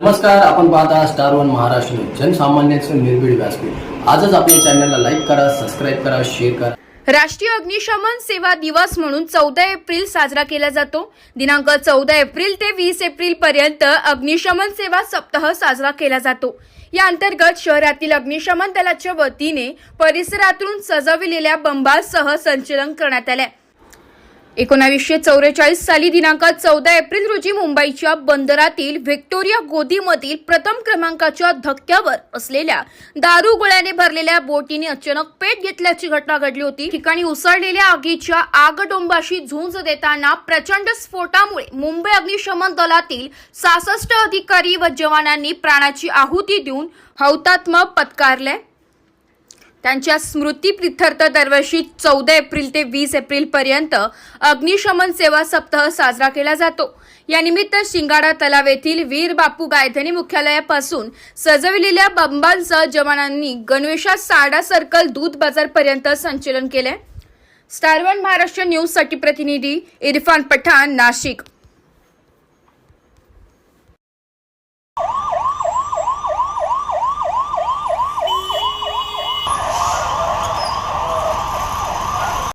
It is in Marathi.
नमस्कार आपण पाहता स्टार वन महाराष्ट्र जनसामान्यांचं निर्भीड व्यासपीठ. आजच आपल्या चॅनलला लाईक करा सबस्क्राईब करा शेअर करा. राष्ट्रीय अग्निशमन सेवा दिवस म्हणून चौदा एप्रिल साजरा केला जातो. दिनांक चौदा एप्रिल ते वीस एप्रिल पर्यंत अग्निशमन सेवा सप्ताह साजरा केला जातो. या अंतर्गत शहरातील अग्निशमन दलाच्या वतीने परिसरातून सजविलेल्या बंबासह संचलन करण्यात आले एकोणावीसशे चौवेचाळीस साली दिनांक चौदा एप्रिल रोजी मुंबईच्या बंदरातील व्हिक्टोरिया गोदीमधील प्रथम क्रमांकाच्या धक्क्यावर असलेल्या दारू गोळ्याने भरलेल्या बोटीने अचानक पेट घेतल्याची घटना घडली होती. ठिकाणी उसळलेल्या आगीच्या आगडोंबाशी झुंज देताना प्रचंड स्फोटामुळे मुंबई अग्निशमन दलातील सहासष्ट अधिकारी व जवानांनी प्राणाची आहुती देऊन हौतात्मा पत्कारले. त्यांच्या स्मृतीप्रित्यर्थ दरवर्षी चौदा एप्रिल ते वीस एप्रिल पर्यंत अग्निशमन सेवा सप्ताह साजरा केला जातो. यानिमित्त शिंगाडा तलाव येथील वीर बापू गायधनी मुख्यालयापासून सजविलेल्या बंबांसह जवानांनी गणवेशात साडा सर्कल दूध बाजारपर्यंत संचलन केले स्टार वन महाराष्ट्र न्यूजसाठी प्रतिनिधी इरफान पठाण नाशिक.